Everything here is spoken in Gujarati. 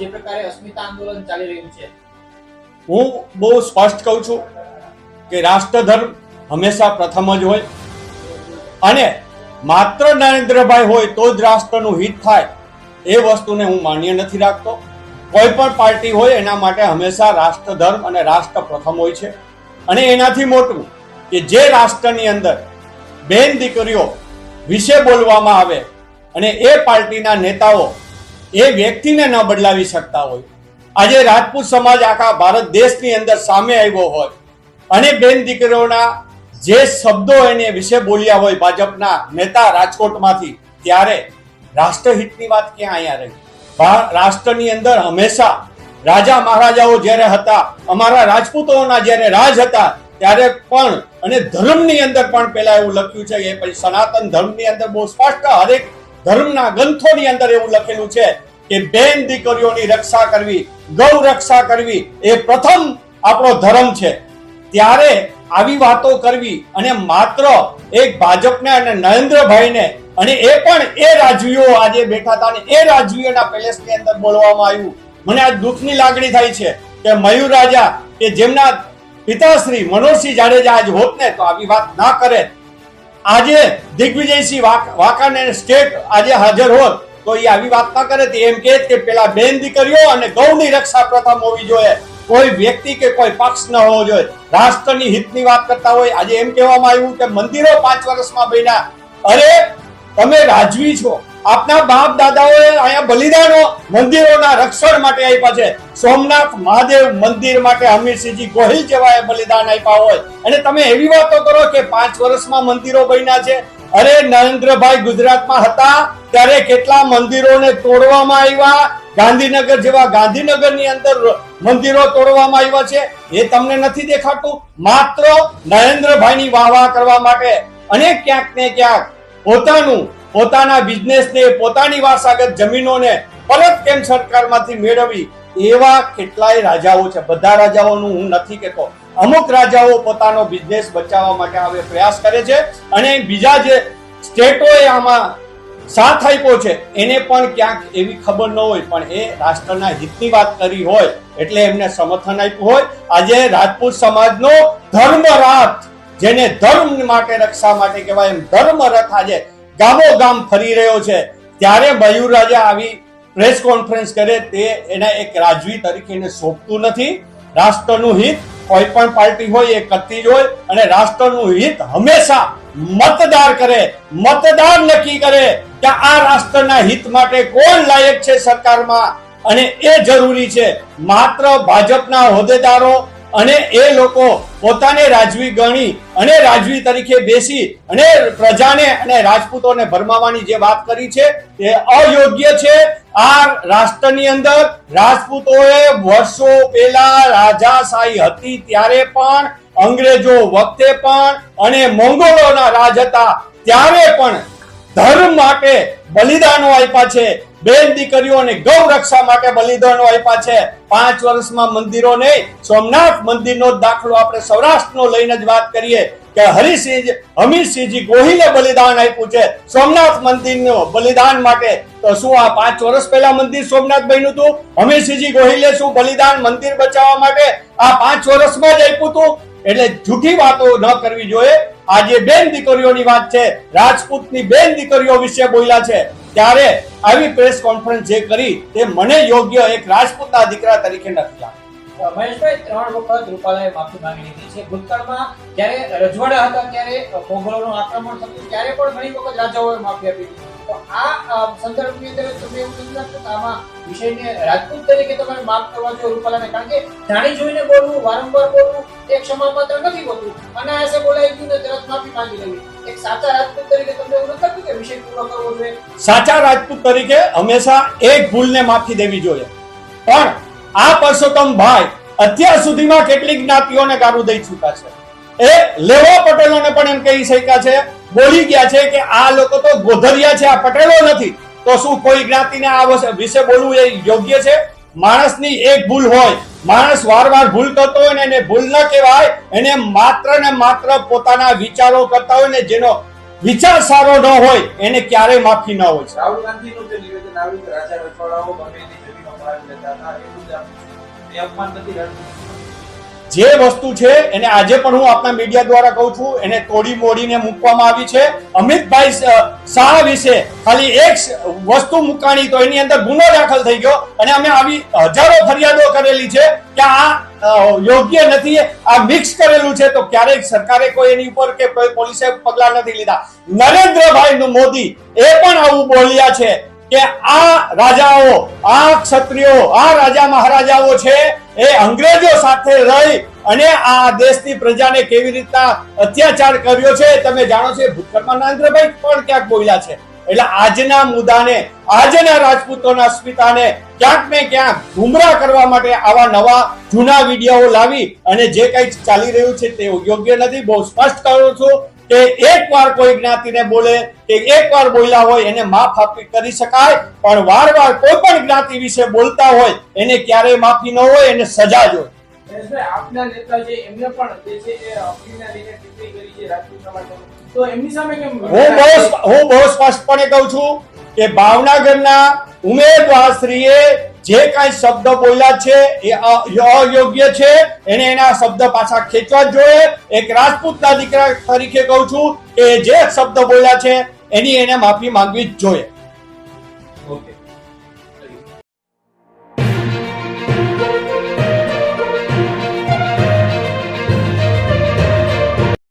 જે પ્રકારે અસ્મિતા આંદોલન ચાલી રહ્યું છે. હું બહુ સ્પષ્ટ કહું છું કે રાષ્ટ્રધર્મ હંમેશા પ્રથમ જ હોય. અને માત્ર નરેન્દ્રભાઈ હોય તો જ રાષ્ટ્રનું હિત થાય એ વસ્તુને હું માન્ય નથી રાખતો. કોઈ પણ પાર્ટી હોય એના માટે હંમેશા રાષ્ટ્રધર્મ અને રાષ્ટ્ર પ્રથમ હોય છે. અને એનાથી મોટું કે જે રાષ્ટ્રની અંદર બેન દીકરીઓ વિશે બોલવામાં આવે અને એ પાર્ટીના નેતાઓ એ વ્યક્તિને ન બદલાવી શકતા હોય. આજે રાજપૂત સમાજ આખા ભારત દેશની અંદર સામે આવ્યો હોય અને બેન દીકરીઓના જે શબ્દો એને વિશે બોલ્યા હોય ભાજપના નેતા રાજકોટમાંથી, ત્યારે રાષ્ટ્રહિતની વાત ક્યાં અહીંયા રહી? રાષ્ટ્રની અંદર હંમેશા રાજા મહારાજાઓ જ્યારે હતા, અમારા રાજપૂતોના જ્યારે રાજ હતા, ત્યારે પણ અને ધર્મની અંદર પણ પેલા એવું લખ્યું છે કે પછી સનાતન ધર્મની અંદર બહુ સ્પષ્ટ હરેક ધર્મના ગ્રંથોની અંદર એવું લખેલું છે કે બેન દીકરીઓની રક્ષા કરવી, ગૌ રક્ષા કરવી એ પ્રથમ આપણો ધર્મ છે. ત્યારે આવી વાતો કરવી અને માત્ર એક ભાજપને અને નરેન્દ્રભાઈને અને એ પણ એ રાજવીઓ આજે બેઠા હતા અને એ રાજવીઓના પેલેસની અંદર બોલવામાં આવ્યું. મને આ દુઃખની લાગણી થાય છે કે મયુર રાજા કે જેમના પિતાશ્રી મનોજસિંહ જાડેજા આજ હોત ને તો આવી વાત ના કરે. આજે દિગ્વિજયસિંહ વાક- વાંકાનેર સ્ટેટ આજે હાજર હોત, તો એ આવી વાત ના કરે તે એમ કે પેલા બેન દીકરીઓ અને ગૌની રક્ષા પ્રથમ હોવી જોઈએ. કોઈ વ્યક્તિ કે કોઈ પક્ષ ન હોવો જોઈએ. રાષ્ટ્રની હિતની વાત કરતા હોય, આજે એમ કહેવામાં આવ્યું કે મંદિરો પાંચ વર્ષમાં બન્યા. અરે, તમે રાજવી છો. આપના બાપ દાદાઓએ અહીંયા બલિદાનો મંદિરોના રક્ષણ માટે આપ્યા છે. સોમનાથ મહાદેવ મંદિર માટે હમીરસિંહજી ગોહિલ જેવાએ બલિદાન આપ્યા હોય. અને તમે એવી વાતો કરો કે પાંચ વર્ષમાં મંદિરો બન્યા છે. અરે નરેન્દ્રભાઈ ગુજરાતમાં હતા ત્યારે કેટલા મંદિરોને તોડવામાં આવ્યા? ગાંધીનગર જેવા ગાંધીનગરની અંદર મંદિરો તોડવામાં આવ્યા છે. એ તમને નથી દેખાતું? માત્ર નરેન્દ્રભાઈની વાહ કરવા માટે. અને ક્યાંક ને ક્યાંક પોતાનું પોતાના બિઝનેસને પોતાની વારસાગત જમીનોને પરત કેમ સરકારમાંથી મેળવી? એવા કેટલાય રાજાઓ છે. બધા રાજાઓનું હું નથી કહેતો. અમુક રાજાઓ પોતાનો બિઝનેસ બચાવવા માટે હવે પ્રયાસ કરે છે અને બીજા જે સ્ટેટોએ આમાં સાથ આપ્યો છે, એને પણ ક્યાંક એવી ખબર ન હોય, પણ એ રાષ્ટ્રના હિતની વાત કરી હોય એટલે એમને સમર્થન આપ્યું હોય. આજે રાજપૂત સમાજનો ધર્મરથ, જેને ધર્મ માટે, રક્ષા માટે કહેવાય એમ ધર્મરથ આજે ગામો ગામ ફરી રહ્યો છે. ત્યારે મયુર રાજા આવી પ્રેસ કોન્ફરન્સ કરે તે એને એક રાજવી તરીકે એને સોંપતું નથી. રાષ્ટ્રનું હિત કોઈ પણ પાર્ટી હોય એ કરતી જ હોય અને રાષ્ટ્રનું હિત હંમેશા મતદાર કરે, મતદાર નક્કી કરે કે આ રાષ્ટ્રના હિત માટે કોણ લાયક છે સરકારમાં. અને એ જરૂરી છે. માત્ર ભાજપના હોદ્દેદારો અને એ લોકો પોતાને રાજવી ગણી અને રાજવી તરીકે બેસી અને પ્રજાને અને રાજપૂતોને ભરમાવાની જે વાત કરી છે તે અયોગ્ય છે. આ રાષ્ટ્રની અંદર રાજપૂતોએ વર્ષો પહેલા રાજાશાહી હતી ત્યારે પણ, અંગ્રેજો વખતે પણ અને મોંગોલોના રાજ હતા ત્યારે પણ ધર્મ માટે બલિદાનો આપ્યા છે. બેન દીકરીઓ અને ગૌ રક્ષા માટે બલિદાનો આપ્યા છે. પાંચ વર્ષમાં મંદિરો નહીં સોમનાથ મંદિરનો દાખલો આપણે સૌરાષ્ટ્રનો લઈને જ વાત કરીએ કે હરિસિંહ હમીરસિંહજી ગોહિલે બલિદાન આપ્યું છે. સોમનાથ મંદિરનો બલિદાન માટે તો શું આ પાંચ વર્ષ પહેલા મંદિર સોમનાથ બન્યું હતું? હમીરસિંહજી ગોહિલે શું બલિદાન મંદિર બચાવવા માટે આ પાંચ વર્ષમાં જ આપ્યું હતું? એટલે જૂઠી વાતો ન કરવી જોઈએ. આજે બેન દીકરીઓની વાત છે. રાજપૂતની બેન દીકરીઓ વિશે બોલ્યા છે. ત્યારે આવી પ્રેસ કોન્ફરન્સ જે કરી, તે મને યોગ્ય એક રાજપૂતના દીકરા તરીકે નથી લાગતું. મહેશભાઈ, ત્રણ વખત રૂપાલાએ માફી માંગી લીધી છે. ભૂતકાળમાં જ્યારે રજવાડા હતા, ત્યારે મોગલોનું આક્રમણ થતું ત્યારે પણ ઘણી વખત રાજાઓએ માફી આપી તો આ સંદર્ભની અંદર તમે એવું નથી લાગતું કે આમાં વિષયને રાજપૂત તરીકે તમારે માફ કરવા જોઈએ રૂપાલાને? કારણ કે જાણી જોઈને બોલવું, વારંવાર બોલવું, એ ક્ષમાપાત્ર નથી હોતું. અનાયાસે બોલાઈ ગયું તરત માફી માંગી લેવી. સાચા રાજપૂત તરીકે હંમેશા એક ભૂલને માફી દેવી જોઈએ. પણ આ પરસોત્તમ ભાઈ અત્યાર સુધીમાં કેટલીક જ્ઞાતિઓને ગારું દઈ ચૂક્યા છે. એ લેવા પટેલોને પણ એમ કહી શક્યા છે, બોલી ગયા છે કે આ લોકો તો ગોધરિયા છે, આ પટેલો નથી. તો શું કોઈ જ્ઞાતિને આ વિશે બોલવું એ યોગ્ય છે? માણસની એક ભૂલ હોય માણસ વારવાર ભૂલ કરતો હોય ને એને ભૂલ ન કહેવાય, એને માત્ર ને માત્ર પોતાના વિચારો કરતા હોય ને જેનો વિચાર સારો ન હોય, એને ક્યારેય માફી ન હોય. રાહુલ ગાંધીનું જે નિવેદન આવ્યું કે રાજા રજવાડાઓ એની જમીનો લેતા હતા એટલું જ અપમાન નથી જે વસ્તુ છે, એને આજે પણ હું આપણા મીડિયા દ્વારા કહું છું, એને તોડી મોડીને મૂકવામાં આવી છે. અમિતભાઈ શાહ વિશે ખાલી એક વસ્તુ મૂકાણી તો એની અંદર ગુનો દાખલ થઈ ગયો અને અમે આવી હજારો ફરિયાદો કરેલી છે કે આ યોગ્ય નથી, આ મિક્સ કરેલું છે. તો ક્યારેક સરકારે કોઈ એની ઉપર કે કોઈ પોલીસે પગલા નથી લીધા. નરેન્દ્રભાઈ મોદી એ પણ આવું બોલ્યા છે. કે આ રાજાઓ, આ ક્ષત્રિયો, આ રાજા મહારાજાઓ છે, એ અંગ્રેજો સાથે રહી અને આ દેશની પ્રજાને કેવી રીતના અત્યાચાર કર્યો છે, તમે જાણો છો ભૂતકાળમાં નરેન્દ્રભાઈ પણ ક્યાંક બોલ્યા છે. એટલે આજના મુદ્દાને, આજના રાજપૂતોના સ્મિતાને ક્યાંક ને ક્યાંક ગુમરા કરવા માટે આવા નવા જૂના વીડિયો લાવી અને જે કંઈ ચાલી રહ્યું છે તે યોગ્ય નથી. બહુ સ્પષ્ટ કરું છું. કે એકવાર કોઈ જ્ઞાતિને બોલે કે એકવાર બોલ્યા હોય એને માફ આપી કરી શકાય પણ વારવાર કોઈ પણ જ્ઞાતિ વિશે બોલતા હોય એને ક્યારેય માફી ન હોય એને સજા જ હોય આપના નેતા છે એમને પણ જે છે એ અફીણને લઈને ટિપ્પણી કરી છે રાજપૂત સમાજમાં. તો એમની સામે કેમ હું બહુ હું બહુ સ્પષ્ટપણે કહું છું કે ભાવનગરના ઉમેદવારશ્રીએ જે કાંઈ શબ્દ બોલ્યા છે, એ અયોગ્ય છે, એને એના શબ્દ પાછા ખેંચવા જોઈએ. એક રાજપૂતના દીકરા તરીકે કહું છું કે જે શબ્દ બોલ્યા છે, એની એને માફી માંગવી જ જોઈએ.